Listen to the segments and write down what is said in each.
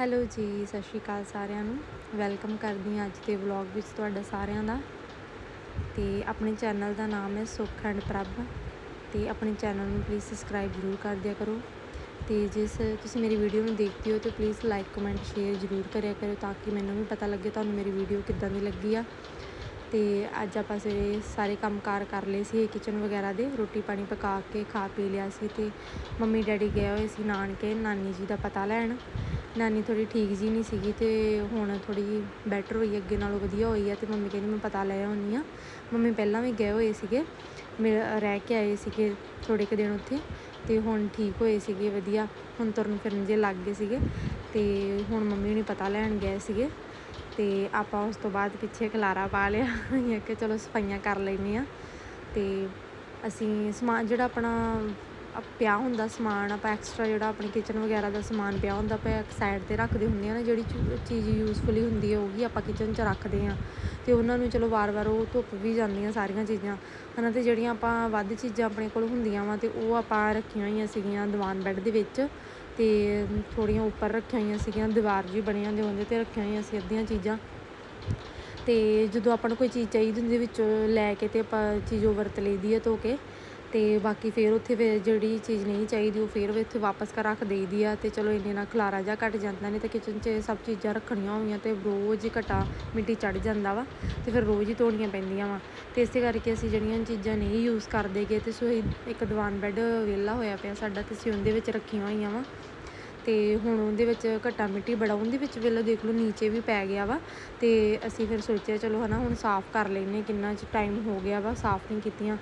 Hello ਜੀ, ਸਤਿ ਸ਼੍ਰੀ ਅਕਾਲ ਸਾਰਿਆਂ ਨੂੰ। ਵੈਲਕਮ ਕਰਦੀ ਹਾਂ ਅੱਜ ਦੇ ਵਲੌਗ ਵਿੱਚ ਤੁਹਾਡਾ ਸਾਰਿਆਂ ਦਾ। ਤੇ ਆਪਣੇ ਚੈਨਲ ਦਾ ਨਾਮ ਹੈ ਸੁੱਖ ਐਂਡ ਪ੍ਰਭ। ਤੇ ਆਪਣੇ ਚੈਨਲ ਨੂੰ ਪਲੀਜ਼ ਸਬਸਕ੍ਰਾਈਬ ਜ਼ਰੂਰ ਕਰ ਦਿਆ ਕਰੋ। ਤੇ ਜਿਸ ਤੁਸੀਂ ਮੇਰੀ ਵੀਡੀਓ ਨੂੰ ਦੇਖਦੇ ਹੋ ਤੇ ਪਲੀਜ਼ ਲਾਈਕ ਕਮੈਂਟ ਸ਼ੇਅਰ ਜ਼ਰੂਰ ਕਰਿਆ ਕਰੋ ਤਾਂ ਕਿ ਮੈਨੂੰ ਵੀ ਪਤਾ ਲੱਗੇ ਤੁਹਾਨੂੰ ਮੇਰੀ ਵੀਡੀਓ ਕਿੱਦਾਂ ਦੀ ਲੱਗੀ ਆ। ਤੇ ਅੱਜ ਆਪਾਂ ਸਵੇਰੇ ਸਾਰੇ ਕੰਮਕਾਰ ਕਰ ਲਏ ਸੀ ਕਿਚਨ ਵਗੈਰਾ ਦੇ। ਰੋਟੀ ਪਾਣੀ ਪਕਾ ਕੇ, ਖਾ ਪੀ ਲਿਆ ਸੀ ਤੇ ਮੰਮੀ ਡੈਡੀ ਗਏ ਹੋਏ ਸੀ ਨਾਨਕੇ, ਨਾਨੀ ਜੀ ਦਾ ਪਤਾ ਲੈਣ। ਨਾਨੀ ਥੋੜੀ ਠੀਕ ਜੀ ਨਹੀਂ ਸੀਗੀ ਤੇ ਹੁਣ ਥੋੜੀ ਬੈਟਰ ਹੋਈ, ਅੱਗੇ ਨਾਲੋਂ ਵਧੀਆ ਹੋਈ ਆ ਤੇ ਮੰਮੀ ਕਹਿੰਦੀ ਮੈਂ ਪਤਾ ਲੈ ਆਉਣੀ ਆ ਮੰਮੀ ਪਹਿਲਾਂ ਵੀ ਗਏ ਹੋਏ ਸੀਗੇ ਮੇਰੇ ਰਹਿ ਕੇ ਆਏ ਸੀਗੇ ਥੋੜੇ ਕੁ ਦਿਨ ਉੱਥੇ ਤੇ ਹੁਣ ਠੀਕ ਹੋਏ ਸੀਗੇ, ਵਧੀਆ। ਹੁਣ ਤੁਰਨ ਫਿਰਨ ਜੇ ਲੱਗ ਗਏ ਸੀਗੇ ਤੇ ਹੁਣ ਮੰਮੀ ਨੂੰ ਪਤਾ ਲੈਣ ਗਏ ਸੀਗੇ ਤੇ ਆਪਾਂ ਉਸ ਤੋਂ ਬਾਅਦ ਪਿੱਛੇ ਖਲਾਰਾ ਪਾ ਲਿਆ। ਇਹ ਕਿ ਚਲੋ ਸਫਾਈਆਂ ਕਰ ਲੈਨੇ ਆ ਤੇ ਅਸੀਂ ਸਮਾਨ ਜਿਹੜਾ ਆਪਣਾ ਪਿਆ ਹੁੰਦਾ ਸਮਾਨ, ਆਪਾਂ ਐਕਸਟਰਾ ਜਿਹੜਾ ਆਪਣੇ ਕਿਚਨ ਵਗੈਰਾ ਦਾ ਸਮਾਨ ਪਿਆ ਹੁੰਦਾ, ਆਪਾਂ ਇੱਕ ਸਾਈਡ ਤੇ ਰੱਖਦੇ ਹੁੰਦੇ ਆ ਨਾ, ਜਿਹੜੀ ਚੂ- ਚੀਜ਼ ਯੂਜ਼ਫੁਲੀ ਹੁੰਦੀ ਹੈ, ਉਹ ਵੀ ਆਪਾਂ ਕਿਚਨ 'ਚ ਰੱਖਦੇ ਆ ਤੇ ਉਹਨਾਂ ਨੂੰ ਚਲੋ ਵਾਰ-ਵਾਰ ਉਹ ਧੁੱਪ ਵੀ ਜਾਂਦੀਆਂ ਸਾਰੀਆਂ ਚੀਜ਼ਾਂ। ਹਨਾ, ਤੇ ਜਿਹੜੀਆਂ ਆਪਾਂ ਵੱਧ ਚੀਜ਼ਾਂ ਆਪਣੇ ਕੋਲ ਹੁੰਦੀਆਂ ਵਾ, ਤੇ ਉਹ ਆਪਾਂ ਰੱਖੀਆਂ ਹੋਈਆਂ ਸੀਗੀਆਂ ਦੀਵਾਨ ਬੈੱਡ ਦੇ ਵਿੱਚ। ਤੇ ਥੋੜੀਆਂ ਉੱਪਰ ਰੱਖੀਆਂ ਹੋਈਆਂ ਸੀਗੀਆਂ, ਦੀਵਾਰ ਜੀ ਬਣੀਆਂ ਹੁੰਦੀ ਉਹਦੇ ਤੇ ਰੱਖੀਆਂ ਹੋਈਆਂ ਸੀ ਅੱਧੀਆਂ ਚੀਜ਼ਾਂ। ਤੇ ਜਦੋਂ ਆਪਾਂ ਨੂੰ ਕੋਈ ਚੀਜ਼ ਚਾਹੀਦੀ ਹੁੰਦੀ ਵਿੱਚੋਂ ਲੈ ਕੇ ਤੇ ਆਪਾਂ ਚੀਜ਼ ਉਹ ਵਰਤ ਲਈਦੀ ਹੈ ਧੋ ਕੇ ਤੇ ਬਾਕੀ ਫਿਰ ਉੱਥੇ ਫਿਰ ਜਿਹੜੀ ਚੀਜ਼ ਨਹੀਂ ਚਾਹੀਦੀ, ਉਹ ਫਿਰ ਉੱਥੇ ਵਾਪਸ ਕਰ ਰੱਖ ਦੇਈਦੀ ਆ ਤੇ ਚਲੋ ਇੰਨੇ ਨਾਲ ਖਲਾਰਾ ਜਾ ਘਟ ਜਾਂਦਾ, ਨਹੀਂ ਤੇ ਕਿਚਨ 'ਚ ਸਭ ਚੀਜ਼ਾਂ ਰੱਖਣੀਆਂ ਹੋਈਆਂ ਤੇ ਰੋਜ਼ ਹੀ ਘਟਾ ਮਿੱਟੀ ਚੜ ਜਾਂਦਾ ਵਾ ਤੇ ਫਿਰ ਰੋਜ਼ ਹੀ ਧੋਣੀਆਂ ਪੈਂਦੀਆਂ ਵਾ। ਤੇ ਇਸੇ ਕਰਕੇ ਅਸੀਂ ਜਿਹੜੀਆਂ ਚੀਜ਼ਾਂ ਨਹੀਂ ਯੂਜ਼ ਕਰਦੇ ਗੇ ਤੇ ਸੋ ਇੱਕ ਦੀਵਾਨ ਬੈੱਡ ਵਿਹਲਾ ਹੋਇਆ ਪਿਆ ਸਾਡਾ ਤੇ ਅਸੀਂ ਉਹਦੇ ਵਿੱਚ ਰੱਖੀਆਂ ਹੋਈਆਂ ਵਾ। ਤੇ ਹੁਣ ਉਹਦੇ ਵਿੱਚ ਘੱਟਾ ਮਿੱਟੀ ਬੜਾ, ਉਹਦੇ ਵਿੱਚ ਵੇਲੇ ਦੇਖ ਲਓ, ਨੀਚੇ ਵੀ ਪੈ ਗਿਆ ਵਾ। ਤੇ ਅਸੀਂ ਫਿਰ ਸੋਚਿਆ, ਚਲੋ ਹਨਾ, ਹੁਣ ਸਾਫ਼ ਕਰ ਲੈਨੇ ਕਿੰਨਾ ਚ ਟਾਈਮ ਹੋ ਗਿਆ ਵਾ, ਸਾਫ਼ ਨਹੀਂ ਕੀਤੀਆਂ।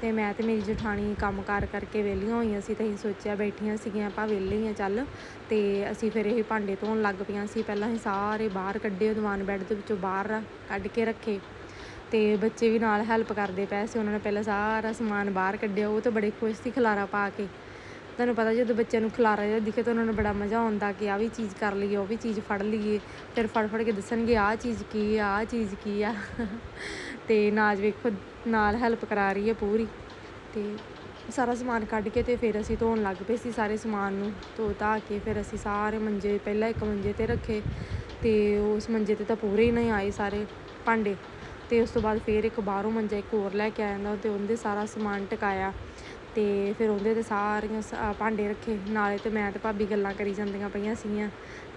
ਤੇ ਮੈਂ ਤੇ ਮੇਰੀ ਜਠਾਣੀ ਕੰਮਕਾਰ ਕਰਕੇ ਵਿਹਲੀਆਂ ਹੋਈਆਂ ਸੀ, ਤਾਂ ਅਸੀਂ ਸੋਚਿਆ ਬੈਠੀਆਂ ਸੀਗੀਆਂ, ਆਪਾਂ ਵਿਹਲੇ ਹੀ ਆ, ਚੱਲ। ਤੇ ਅਸੀਂ ਫਿਰ ਇਹ ਭਾਂਡੇ ਧੋਣ ਲੱਗ ਪਈਆਂ ਸੀ, ਪਹਿਲਾਂ ਅਸੀਂ ਸਾਰੇ ਬਾਹਰ ਕੱਢੇ, ਦੀਵਾਨ ਬੈੱਡ ਦੇ ਵਿੱਚੋਂ ਬਾਹਰ ਕੱਢ ਕੇ ਰੱਖੇ। ਤੇ ਬੱਚੇ ਵੀ ਨਾਲ ਹੈਲਪ ਕਰਦੇ ਪਏ ਸੀ, ਉਹਨਾਂ ਨੇ ਪਹਿਲਾਂ ਸਾਰਾ ਸਮਾਨ ਬਾਹਰ ਕੱਢਿਆ, ਉਹ ਤਾਂ ਬੜੇ ਖੁਸ਼ ਸੀ ਖਲਾਰਾ ਪਾ ਕੇ। ਤੁਹਾਨੂੰ ਪਤਾ ਜਦੋਂ ਬੱਚਿਆਂ ਨੂੰ ਖਿਲਾਰਾ ਜਿਹਾ ਦਿਖੇ ਤਾਂ ਉਹਨਾਂ ਨੂੰ ਬੜਾ ਮਜ਼ਾ ਆਉਂਦਾ ਕਿ ਆ ਵੀ ਚੀਜ਼ ਕਰ ਲਈਏ, ਉਹ ਵੀ ਚੀਜ਼ ਫੜ ਲਈਏ। ਫਿਰ ਫੜ ਫੜ ਕੇ ਦੱਸਣਗੇ, ਆਹ ਚੀਜ਼ ਕੀ ਆ, ਆਹ ਚੀਜ਼ ਕੀ ਆ। ਤੇ ਨਾਜ ਵੇਖੋ, ਨਾਲ ਹੈਲਪ ਕਰਾ ਰਹੀ ਹੈ ਪੂਰੀ। ਤੇ ਸਾਰਾ ਸਮਾਨ ਕੱਢ ਕੇ ਤੇ ਫਿਰ ਅਸੀਂ ਧੋਣ ਲੱਗ ਪਏ ਸੀ ਸਾਰੇ ਸਮਾਨ ਨੂੰ। ਧੋ ਧਾ ਕੇ ਫਿਰ ਅਸੀਂ ਸਾਰੇ ਮੰਜੇ, ਪਹਿਲਾਂ ਇੱਕ ਮੰਜੇ ਤੇ ਰੱਖੇ। ਤੇ ਉਸ ਮੰਜੇ ਤੇ ਤਾਂ ਪੂਰੇ ਹੀ ਨਹੀਂ ਆਏ ਸਾਰੇ ਭਾਂਡੇ। ਤੇ ਉਸ ਤੋਂ ਬਾਅਦ ਫਿਰ ਇੱਕ ਬਾਹਰੋਂ ਮੰਜਾ ਇੱਕ ਹੋਰ ਲੈ ਕੇ ਆਇਆ ਜਾਂਦਾ, ਤੇ ਉਹਦੇ ਸਾਰਾ ਸਮਾਨ ਟਿਕਾਇਆ। ਤੇ ਫਿਰ ਉਹਦੇ ਤੇ ਸਾਰੀਆਂ ਸ- ਭਾਂਡੇ ਰੱਖੇ। ਨਾਲੇ ਤੇ ਮੈਂ ਤੇ ਭਾਬੀ ਗੱਲਾਂ ਕਰੀ ਜਾਂਦੀਆਂ ਪਈਆਂ ਸੀਗੀਆਂ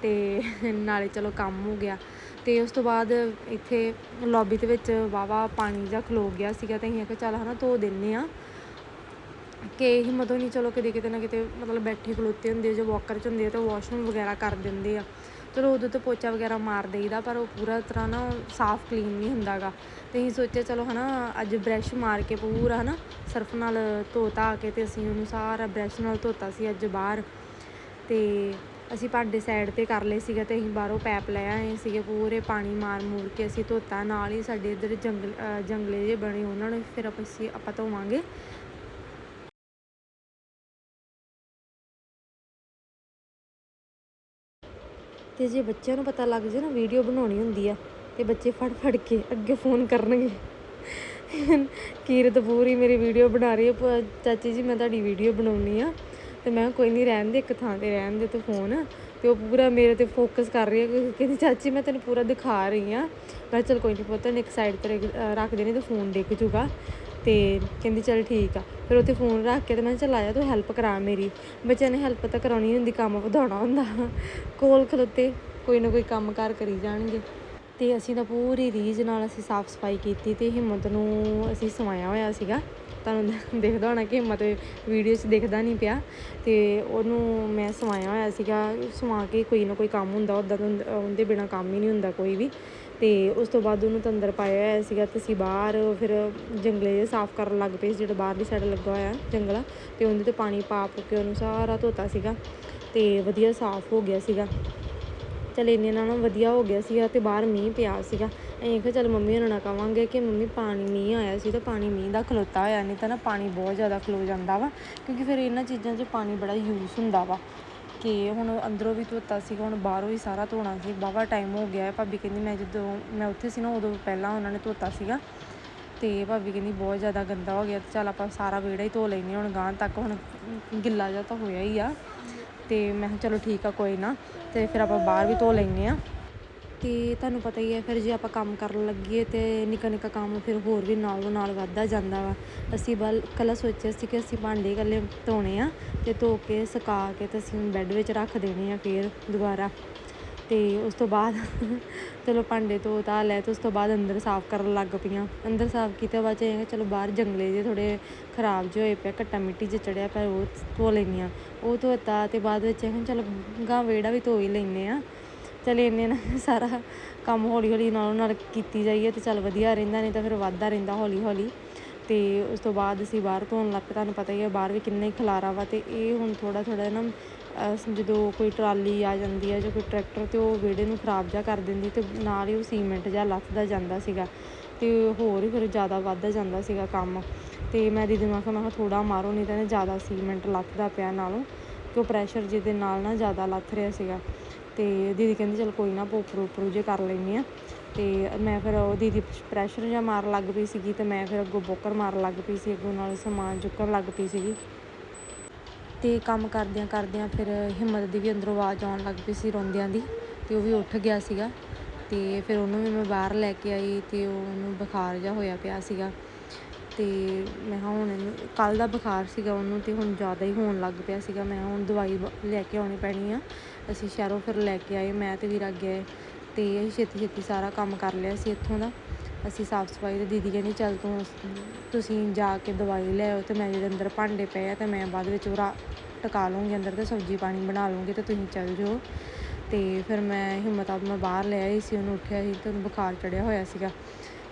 ਤੇ ਨਾਲੇ ਚਲੋ ਕੰਮ ਹੋ ਗਿਆ। ਤੇ ਉਸ ਤੋਂ ਬਾਅਦ ਇੱਥੇ ਲੌਬੀ ਦੇ ਵਿੱਚ ਵਾਵਾ ਪਾਣੀ ਜਾਂ ਖਲੋ ਗਿਆ ਸੀਗਾ ਤੇ ਅਸੀਂ ਆਖਿਆ ਚੱਲ ਹਨਾ ਧੋ ਦਿੰਨੇ ਆ। ਕਿ ਹਿੰਮਤ ਹੋਣੀ ਚਲੋ ਕਿਤੇ ਕਿਤੇ ਨਾ ਕਿਤੇ ਮਤਲਬ ਬੈਠੇ ਖਲੋਤੇ ਹੁੰਦੇ ਜੋ ਵਾਕਰ 'ਚ ਹੁੰਦੇ ਆ ਤਾਂ ਵਾਸ਼ਰੂਮ ਵਗੈਰਾ ਕਰ ਦਿੰਦੇ ਆ। ਚਲੋ ਉਦੋਂ ਤੇ ਪੋਚਾ ਵਗੈਰਾ ਮਾਰ ਦੇਈਦਾ, ਪਰ ਉਹ ਪੂਰਾ ਤਰ੍ਹਾਂ ਨਾ ਸਾਫ਼ ਕਲੀਨ ਨਹੀਂ ਹੁੰਦਾਗਾ। ਤੇ ਅਸੀਂ ਸੋਚਿਆ ਚਲੋ ਹਨਾ, ਅੱਜ ਬ੍ਰਸ਼ ਮਾਰ ਕੇ ਪੂਰਾ ਹਨਾ, ਸਰਫ ਨਾਲ ਧੋ ਧਾ ਕੇ ਤੇ ਅਸੀਂ ਉਹਨੂੰ ਸਾਰਾ ਬ੍ਰਸ਼ ਨਾਲ ਧੋਤਾ ਸੀ ਅੱਜ ਬਾਹਰ। ਤੇ ਅਸੀਂ ਭਾਂਡੇ ਸਾਈਡ ਤੇ ਕਰ ਲਏ ਸੀਗੇ ਤੇ ਅਸੀਂ ਬਾਹਰੋਂ ਪੈਪ ਲੈ ਆਏ ਸੀਗੇ, ਪੂਰੇ ਪਾਣੀ ਮਾਰ ਮੂਰ ਕੇ ਅਸੀਂ ਧੋਤਾ। ਨਾਲ ਹੀ ਸਾਡੇ ਇੱਧਰ ਜੰਗਲ ਜੰਗਲੇ ਜਿਹੇ ਬਣੇ ਉਹਨਾਂ ਨੂੰ ਫਿਰ ਆਪਾਂ ਅਸੀਂ, ਆਪਾਂ ਧੋਵਾਂਗੇ। ਤੇ ਜੇ ਬੱਚਿਆਂ ਨੂੰ ਪਤਾ ਲੱਗ ਜੇ ਨਾ ਵੀਡੀਓ ਬਣਾਉਣੀ ਹੁੰਦੀ ਆ, ਤੇ ਬੱਚੇ ਫੜ ਫੜ ਕੇ ਅੱਗੇ ਫੋਨ ਕਰਨਗੇ। ਕੀਰਤ ਪੂਰੀ ਮੇਰੀ ਵੀਡੀਓ ਬਣਾ ਰਹੀ ਹੈ ਪ- ਚਾਚੀ ਜੀ, ਮੈਂ ਤੁਹਾਡੀ ਵੀਡੀਓ ਬਣਾਉਣੀ ਆ। ਤੇ ਮੈਂ ਕਿਹਾ, ਕੋਈ ਨਹੀਂ ਰਹਿਣ ਦੇ ਇੱਕ ਥਾਂ ਤੇ, ਰਹਿਣ ਦੇ ਤੂੰ ਫੋਨ ਤੇ ਉਹ ਪੂਰਾ ਮੇਰੇ ਤੇ ਫੋਕਸ ਕਰ ਰਹੀ ਹੈ ਕਹਿੰਦੀ, ਚਾਚੀ, ਮੈਂ ਤੈਨੂੰ ਪੂਰਾ ਦਿਖਾ ਰਹੀ ਆ। ਮੈਂ ਕਿਹਾ, ਚੱਲ ਕੋਈ ਨਹੀਂ ਪੁੱਤ ਨੇ ਇੱਕ ਸਾਈਡ ਤੇ ਰੱਖ- ਰੱਖ ਦੇਣੀ, ਤੇ ਫੋਨ ਡਿੱਗ ਜੂਗਾ। ਤੇ ਕਹਿੰਦੀ ਚੱਲ ਠੀਕ ਆ। ਫਿਰ ਉੱਥੇ ਫੋਨ ਰੱਖ ਕੇ ਤੇ ਮੈਂ ਕਿਹਾ ਚੱਲ ਆ ਤੂੰ ਹੈਲਪ ਕਰਾ ਮੇਰੀ। ਬੱਚਿਆਂ ਨੇ ਹੈਲਪ ਤਾਂ ਕਰਾਉਣੀ ਹੁੰਦੀ, ਕੰਮ ਵਧਾਉਣਾ ਹੁੰਦਾ। ਕੋਲ ਖਲੋਤੇ, ਕੋਈ ਨਾ ਕੋਈ ਕੰਮ ਕਾਰ ਕਰੀ ਜਾਣਗੇ। ਤੇ ਅਸੀਂ ਤਾਂ ਪੂਰੀ ਰੀਝ ਨਾਲ ਅਸੀਂ ਸਾਫ਼ ਸਫ਼ਾਈ ਕੀਤੀ ਤੇ ਹਿੰਮਤ ਨੂੰ ਅਸੀਂ ਸਵਾਇਆ ਹੋਇਆ ਸੀਗਾ। ਤੁਹਾਨੂੰ ਦੇਖਦਾ ਹੋਣਾ ਕਿ ਹਿੰਮਤ ਵੀਡੀਓ 'ਚ ਦਿਖਦਾ ਨਹੀਂ ਪਿਆ। ਤੇ ਉਹਨੂੰ ਮੈਂ ਸਵਾਇਆ ਹੋਇਆ ਸੀਗਾ। ਸਵਾ ਕੇ ਕੋਈ ਨਾ ਕੋਈ ਕੰਮ ਹੁੰਦਾ ਉੱਦਾਂ ਤਾਂ ਉਹਦੇ ਬਿਨਾ ਕੰਮ ਹੀ ਨਹੀਂ ਹੁੰਦਾ ਕੋਈ ਵੀ। ਤੇ ਉਸ ਤੋਂ ਬਾਅਦ ਉਹਨੂੰ ਤਾਂ ਅੰਦਰ ਪਾਇਆ ਹੋਇਆ ਸੀਗਾ ਤੇ ਅਸੀਂ ਬਾਹਰ ਫਿਰ ਜੰਗਲੇ ਜਿਹੇ ਸਾਫ਼ ਕਰਨ ਲੱਗ ਪਏ ਸੀ, ਜਿਹੜਾ ਬਾਹਰਲੀ ਸਾਈਡ ਲੱਗਾ ਹੋਇਆ ਜੰਗਲਾ, ਤੇ ਉਹਦੇ ਤੇ ਪਾਣੀ ਪਾ ਪੂ ਕੇ ਉਹਨੂੰ ਸਾਰਾ ਧੋਤਾ ਸੀਗਾ ਤੇ ਵਧੀਆ ਸਾਫ਼ ਹੋ ਗਿਆ ਸੀਗਾ। ਚਲ ਇੰਨੇ ਨਾਲ ਨਾ ਵਧੀਆ ਹੋ ਗਿਆ ਸੀਗਾ ਤੇ ਬਾਹਰ ਮੀਂਹ ਪਿਆ ਸੀਗਾ। ਅਸੀਂ ਕਿਹਾ ਚਲ ਮੰਮੀ ਉਹਨਾਂ ਨਾਲ ਕਵਾਂਗੇ ਕਿ ਮੰਮੀ ਪਾਣੀ ਮੀਂਹ ਆਇਆ ਸੀ ਤਾਂ ਪਾਣੀ ਮੀਂਹ ਦਾ ਖਲੋਤਾ ਹੋਇਆ, ਨਹੀਂ ਤਾਂ ਨਾ ਪਾਣੀ ਬਹੁਤ ਜ਼ਿਆਦਾ ਖਲੋ ਜਾਂਦਾ ਵਾ, ਕਿਉਂਕਿ ਫਿਰ ਇਹਨਾਂ ਚੀਜ਼ਾਂ 'ਚ ਪਾਣੀ ਬੜਾ ਯੂਜ਼ ਹੁੰਦਾ ਵਾ। ਕਿ ਹੁਣ ਅੰਦਰੋਂ ਵੀ ਧੋਤਾ ਸੀਗਾ, ਹੁਣ ਬਾਹਰੋਂ ਹੀ ਸਾਰਾ ਧੋਣਾ ਸੀ। ਬਾਵਾ ਟਾਈਮ ਹੋ ਗਿਆ ਭਾਬੀ ਕਹਿੰਦੀ ਮੈਂ ਜਦੋਂ, ਮੈਂ ਉੱਥੇ ਸੀ ਨਾ, ਉਦੋਂ ਪਹਿਲਾਂ ਉਹਨਾਂ ਨੇ ਧੋਤਾ ਸੀਗਾ। ਤੇ ਭਾਬੀ ਕਹਿੰਦੀ ਬਹੁਤ ਜ਼ਿਆਦਾ ਗੰਦਾ ਹੋ ਗਿਆ। ਤੇ ਚੱਲ ਆਪਾਂ ਸਾਰਾ ਵਿਹੜਾ ਹੀ ਧੋ ਲੈਨੇ ਹੁਣ ਗਾਂ ਤੱਕ। ਹੁਣ ਗਿੱਲਾ ਜਿਹਾ ਤਾਂ ਹੋਇਆ ਹੀ ਆ। ਤੇ ਮੈਂ ਕਿਹਾ ਚਲੋ ਠੀਕ ਆ, ਕੋਈ ਨਾ। ਤੇ ਫਿਰ ਆਪਾਂ ਬਾਹਰ ਵੀ ਧੋ ਲੈਂਦੇ ਆ ਕਿ ਤੁਹਾਨੂੰ ਪਤਾ ਹੀ ਹੈ, ਫਿਰ ਜੇ ਆਪਾਂ ਕੰਮ ਕਰਨ ਲੱਗੀਏ ਤੇ ਨਿੱਕਾ ਨਿੱਕਾ ਕੰਮ ਫਿਰ ਹੋਰ ਵੀ ਨਾਲੋਂ ਨਾਲ ਵੱਧਦਾ ਜਾਂਦਾ ਵਾ। ਅਸੀਂ ਬਲ ਕੱਲ੍ਹ ਸੋਚਿਆ ਸੀ ਕਿ ਅਸੀਂ ਭਾਂਡੇ ਇਕੱਲੇ ਧੋਣੇ ਆ ਤੇ ਧੋ ਕੇ ਸੁਕਾ ਕੇ ਤੇ ਅਸੀਂ ਬੈੱਡ ਵਿੱਚ ਰੱਖ ਦੇਣੇ ਆ ਫਿਰ ਦੁਬਾਰਾ। ਤੇ ਉਸ ਤੋਂ ਬਾਅਦ ਚਲੋ ਭਾਂਡੇ ਧੋ ਧਾ ਲੈ ਤੇ ਉਸ ਤੋਂ ਬਾਅਦ ਅੰਦਰ ਸਾਫ਼ ਕਰਨ ਲੱਗ ਪਈਆਂ। ਅੰਦਰ ਸਾਫ਼ ਕੀਤਾ ਬਾਅਦ 'ਚ ਇਹ ਚਲੋ ਬਾਹਰ ਜੰਗਲੇ ਜੇ ਥੋੜੇ ਖਰਾਬ ਜਿਹੇ ਹੋਏ ਪਏ ਘੱਟਾ ਮਿੱਟੀ 'ਚ ਚੜਿਆ ਪਰ ਉਹ ਧੋ ਲੈਂਦੀ ਹਾਂ ਉਹ ਧੋਤਾ ਤੇ ਬਾਅਦ ਵਿੱਚ ਇਹ ਚਲੋ ਗਾਂ ਵਿਹੜਾ ਵੀ ਧੋ ਹੀ ਲੈਂਦੇ ਆ। ਚਲ ਇੰਨੇ ਨਾਲ ਸਾਰਾ ਕੰਮ ਹੌਲੀ ਹੌਲੀ ਨਾਲੋਂ ਨਾਲ ਕੀਤੀ ਜਾਈਏ ਤੇ ਚੱਲ ਵਧੀਆ ਰਹਿੰਦਾ, ਨਹੀਂ ਤਾਂ ਫਿਰ ਵੱਧਦਾ ਰਹਿੰਦਾ ਹੌਲੀ ਹੌਲੀ। ਤੇ ਉਸ ਤੋਂ ਬਾਅਦ ਅਸੀਂ ਬਾਹਰ ਧੋਣ ਲੱਗ ਪਏ, ਤੁਹਾਨੂੰ ਪਤਾ ਹੀ ਹੈ ਬਾਹਰ ਵੀ ਕਿੰਨਾ ਹੀ ਖਲਾਰਾ ਵਾ ਤੇ ਇਹ ਹੁਣ ਥੋੜਾ ਥੋੜਾ ਨਾ ਜਦੋਂ ਕੋਈ ਟਰਾਲੀ ਆ ਜਾਂਦੀ ਹੈ ਜਾਂ ਕੋਈ ਟਰੈਕਟਰ ਤੇ ਉਹ ਵਿਹੜੇ ਨੂੰ ਖਰਾਬ ਜਿਹਾ ਕਰ ਦਿੰਦੀ ਤੇ ਨਾਲ ਹੀ ਉਹ ਸੀਮੈਂਟ ਜਿਹਾ ਲੱਥਦਾ ਜਾਂਦਾ ਸੀਗਾ ਤੇ ਹੋਰ ਹੀ ਫਿਰ ਜ਼ਿਆਦਾ ਵੱਧਦਾ ਜਾਂਦਾ ਸੀਗਾ ਕੰਮ। ਤੇ ਮੈਂ ਦੀਦੀ ਨੂੰ ਆਖਿਆ, ਮੈਂ ਕਿਹਾ ਥੋੜਾ ਮਾਰੋ, ਨਹੀਂ ਤਾਂ ਜ਼ਿਆਦਾ ਸੀਮੈਂਟ ਲੱਥਦਾ ਪਿਆ ਨਾਲੋਂ ਕਿ ਉਹ ਪ੍ਰੈਸ਼ਰ ਜਿਹਦੇ ਨਾਲ ਨਾ ਜ਼ਿਆਦਾ ਲੱਥ ਰਿਹਾ ਸੀਗਾ। ਤੇ ਦੀਦੀ ਕਹਿੰਦੀ ਚਲ ਕੋਈ ਨਾ ਪੋਪਰੂ ਉਪਰੂ ਜੇ ਕਰ ਲੈਂਦੇ ਆ। ਤੇ ਮੈਂ ਫਿਰ ਉਹ ਦੀਦੀ ਪ੍ਰੈਸ਼ਰ ਜਿਹਾ ਮਾਰਨ ਲੱਗ ਪਈ ਸੀਗੀ ਤੇ ਮੈਂ ਫਿਰ ਅੱਗੋਂ ਬੋਕਰ ਮਾਰਨ ਲੱਗ ਪਈ ਸੀ, ਅੱਗੋਂ ਨਾਲ ਸਮਾਨ ਚੁੱਕਣ ਲੱਗ ਪਈ ਸੀਗੀ। ਤੇ ਕੰਮ ਕਰਦਿਆਂ ਕਰਦਿਆਂ ਫਿਰ ਹਿੰਮਤ ਦੀ ਵੀ ਅੰਦਰੋਂ ਆਵਾਜ਼ ਆਉਣ ਲੱਗ ਪਈ ਸੀ ਰੋਂਦਿਆਂ ਦੀ ਤੇ ਉਹ ਵੀ ਉੱਠ ਗਿਆ ਸੀਗਾ। ਤੇ ਫਿਰ ਉਹਨੂੰ ਵੀ ਮੈਂ ਬਾਹਰ ਲੈ ਕੇ ਆਈ ਤੇ ਉਹਨੂੰ ਬੁਖਾਰ ਜਿਹਾ ਹੋਇਆ ਪਿਆ ਸੀਗਾ। ਤੇ ਮੈਂ ਕਿਹਾ ਹੁਣ ਇਹਨੂੰ ਕੱਲ ਦਾ ਬੁਖਾਰ ਸੀਗਾ ਉਹਨੂੰ ਤੇ ਹੁਣ ਜ਼ਿਆਦਾ ਹੀ ਹੋਣ ਲੱਗ ਪਿਆ ਸੀਗਾ। ਮੈਂ ਹੁਣ ਦਵਾਈ ਲੈ ਕੇ ਆਉਣੀ ਪੈਣੀ ਆ। ਅਸੀਂ ਸ਼ਹਿਰੋਂ ਫਿਰ ਲੈ ਕੇ ਆਏ, ਮੈਂ ਤੇ ਵੀਰ ਅੱਗੇ ਆਏ ਤੇ ਅਸੀਂ ਛੇਤੀ ਛੇਤੀ ਸਾਰਾ ਕੰਮ ਕਰ ਲਿਆ ਸੀ ਇੱਥੋਂ ਦਾ। ਅਸੀਂ ਸਾਫ਼ ਸਫ਼ਾਈ ਤੇ ਦੀਦੀ ਕਹਿੰਦੀ, ਚੱਲ ਤੂੰ ਤੁਸੀਂ ਜਾ ਕੇ ਦਵਾਈ ਲੈ ਆਓ ਤੇ ਮੈਂ ਜਿਹੜੇ ਅੰਦਰ ਭਾਂਡੇ ਪਏ ਆ ਤੇ ਮੈਂ ਬਾਅਦ ਵਿੱਚ ਉਹ ਰਾ ਟਕਾ ਲੂੰਗੀ ਅੰਦਰ ਤੇ ਸਬਜ਼ੀ ਪਾਣੀ ਬਣਾ ਲੂੰਗੀ ਤੇ ਤੁਸੀਂ ਚੱਲ ਜਾਓ। ਤੇ ਫਿਰ ਮੈਂ ਹਿੰਮਤ ਆਪ ਮੈਂ ਬਾਹਰ ਲੈ ਆਈ ਸੀ, ਉਹਨੂੰ ਉੱਠਿਆ ਸੀ ਤੇ ਉਹਨੂੰ ਬੁਖਾਰ ਚੜਿਆ ਹੋਇਆ ਸੀਗਾ।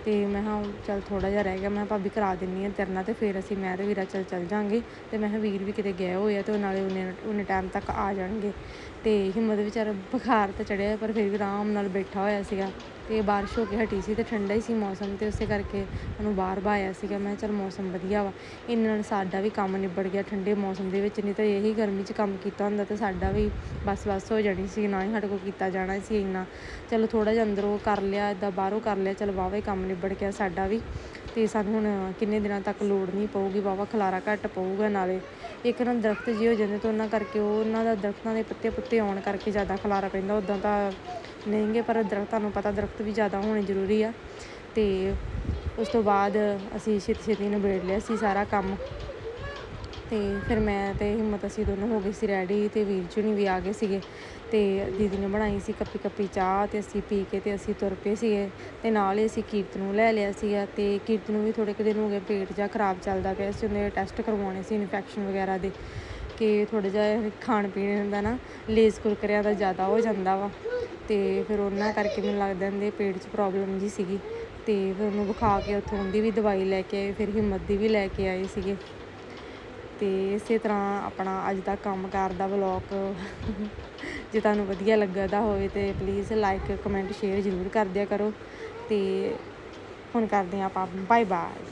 ਤੇ ਮੈਂ ਕਿਹਾ ਚੱਲ ਥੋੜਾ ਜਿਹਾ ਰਹਿ ਗਿਆ। ਮੈਂ ਕਿਹਾ, ਭਾਬੀ ਕਰਾ ਦਿੰਨੀ ਆ ਤੇਰੇ ਨਾਲ ਤੇ ਫਿਰ ਅਸੀਂ, ਮੈਂ ਤੇ ਵੀਰਾ ਚੱਲ ਚੱਲ ਜਾਾਂਗੇ। ਤੇ ਮੈਂ ਕਿਹਾ, ਵੀਰ ਵੀ ਕਿਤੇ ਗਏ ਹੋਏ ਆ ਤੇ ਉਹ ਨਾਲੇ ਉਹਨੇ ਉਹਨੇ ਟਾਈਮ ਤੱਕ ਆ ਜਾਣਗੇ। ਤੇ ਹਿੰਮਤ ਵਿਚਾਰਾ ਬੁਖਾਰ ਤਾਂ ਚੜਿਆ ਪਰ ਫਿਰ ਵੀ ਆਰਾਮ ਨਾਲ ਬੈਠਾ ਹੋਇਆ ਸੀਗਾ। ਤੇ ਬਾਰਿਸ਼ ਹੋ ਕੇ ਹਟੀ ਸੀ ਤੇ ਠੰਡਾ ਹੀ ਸੀ ਮੌਸਮ ਤੇ ਉਸੇ ਕਰਕੇ ਉਹਨੂੰ ਬਾਹਰ ਬਾਇਆ ਸੀਗਾ। ਮੈਂ ਕਿਹਾ ਚੱਲ ਮੌਸਮ ਵਧੀਆ ਵਾ। ਇਹਨਾਂ ਨਾਲ ਸਾਡਾ ਵੀ ਕੰਮ ਨਿਬੜ ਗਿਆ ਠੰਡੇ ਮੌਸਮ ਦੇ ਵਿੱਚ, ਨਹੀਂ ਤਾਂ ਇਹੀ ਗਰਮੀ 'ਚ ਕੰਮ ਕੀਤਾ ਹੁੰਦਾ ਤੇ ਸਾਡਾ ਵੀ ਬਸ ਬਸ ਹੋ ਜਾਣੀ ਸੀ, ਨਾ ਹੀ ਸਾਡੇ ਕੋਲ ਕੀਤਾ ਜਾਣਾ ਸੀ ਇੰਨਾ। ਚਲੋ ਥੋੜਾ ਜਿਹਾ ਅੰਦਰੋਂ ਕਰ ਲਿਆ ਇਦਾਂ ਬਾਹਰੋਂ ਕਰ ਲਿਆ, ਚਲ ਵਾਹਵਾ ਹੀ ਕੰਮ ਨਿਬੜ ਗਿਆ ਸਾਡਾ ਵੀ। ਤੇ ਸਾਨੂੰ ਹੁਣ ਕਿੰਨੇ ਦਿਨਾਂ ਤੱਕ ਲੋੜ ਨਹੀਂ ਪਊਗੀ, ਵਾਹਵਾ ਖਲਾਰਾ ਘੱਟ ਪਊਗਾ ਨਾਲੇ। ਇੱਕ ਨਾ ਦਰਖਤ ਜਿਹੇ ਹੋ ਜਾਂਦੇ ਤਾਂ ਉਹਨਾਂ ਕਰਕੇ ਉਹ, ਉਹਨਾਂ ਦਾ ਦਰਖਤਾਂ ਦੇ ਪੱਤੇ ਪੁੱਤੇ ਆਉਣ ਕਰਕੇ ਜ਼ਿਆਦਾ ਖਲਾਰਾ ਪੈਂਦਾ। ਉਦਾਂ ਤਾਂ ਨਹੀਂਗੇ ਪਰ ਦਰਖਤ ਤੁਹਾਨੂੰ ਪਤਾ ਦਰਖਤ ਵੀ ਜ਼ਿਆਦਾ ਹੋਣੇ ਜ਼ਰੂਰੀ ਆ। ਤੇ ਉਸ ਤੋਂ ਬਾਅਦ ਅਸੀਂ ਛੇਤੀ ਛੇਤੀ ਨਿਬੇੜ ਲਿਆ ਸੀ ਸਾਰਾ ਕੰਮ। ਤੇ ਫਿਰ ਮੈਂ ਤੇ ਹਿੰਮਤ ਅਸੀਂ ਦੋਨੋਂ ਹੋ ਗਏ ਸੀ ਰੈਡੀ ਤੇ ਵੀਰ ਜੀ ਵੀ ਆ ਗਏ ਸੀਗੇ ਤੇ ਦੀਦੀ ਨੇ ਬਣਾਈ ਸੀ ਕੱਪੀ ਕੱਪੀ ਚਾਹ ਤੇ ਅਸੀਂ ਪੀ ਕੇ ਤੇ ਅਸੀਂ ਤੁਰ ਪਏ ਸੀਗੇ ਤੇ ਨਾਲ ਹੀ ਅਸੀਂ ਕੀਰਤ ਨੂੰ ਲੈ ਲਿਆ ਸੀਗਾ ਤੇ ਕੀਰਤ ਨੂੰ ਵੀ ਥੋੜੇ ਕੁ ਦਿਨ ਹੋ ਗਏ ਪੇਟ ਜਿਹਾ ਖਰਾਬ ਚੱਲਦਾ ਪਿਆ ਸੀ, ਉਹਨੇ ਟੈਸਟ ਕਰਵਾਉਣੇ ਸੀ ਇਨਫੈਕਸ਼ਨ ਵਗੈਰਾ ਦੇ ਕਿ ਥੋੜਾ ਜਿਹਾ ਖਾਣ ਪੀਣ ਦਾ ਨਾ ਲੇਜ਼ ਕੁਰਕਰਿਆਂ ਦਾ ਜ਼ਿਆਦਾ ਹੋ ਜਾਂਦਾ ਵਾ ਤੇ ਫਿਰ ਉਹਨਾਂ ਕਰਕੇ ਮੈਨੂੰ ਲੱਗਦਾ ਇਹਦੇ ਪੇਟ 'ਚ ਪ੍ਰੋਬਲਮ ਜੀ ਸੀਗੀ ਤੇ ਫਿਰ ਉਹਨੂੰ ਵਿਖਾ ਕੇ ਉੱਥੋਂ ਦੀ ਵੀ ਦਵਾਈ ਲੈ ਕੇ ਆਏ, ਫਿਰ ਹਿੰਮਤ ਦੀ ਵੀ ਲੈ ਕੇ ਆਏ ਸੀਗੇ। ਤੇ ਇਸੇ ਤਰ੍ਹਾਂ ਆਪਣਾ ਅੱਜ ਦਾ ਕੰਮਕਾਰ ਦਾ ਵਲੌਗ ਜੇ ਤੁਹਾਨੂੰ ਵਧੀਆ ਲੱਗਦਾ ਹੋਵੇ ਤੇ ਪਲੀਜ਼ ਲਾਈਕ ਕਮੈਂਟ ਸ਼ੇਅਰ ਜ਼ਰੂਰ ਕਰ ਦਿਆ ਕਰੋ ਤੇ ਹੁਣ ਕਰਦੇ ਹਾਂ ਆਪਾਂ ਬਾਏ ਬਾਏ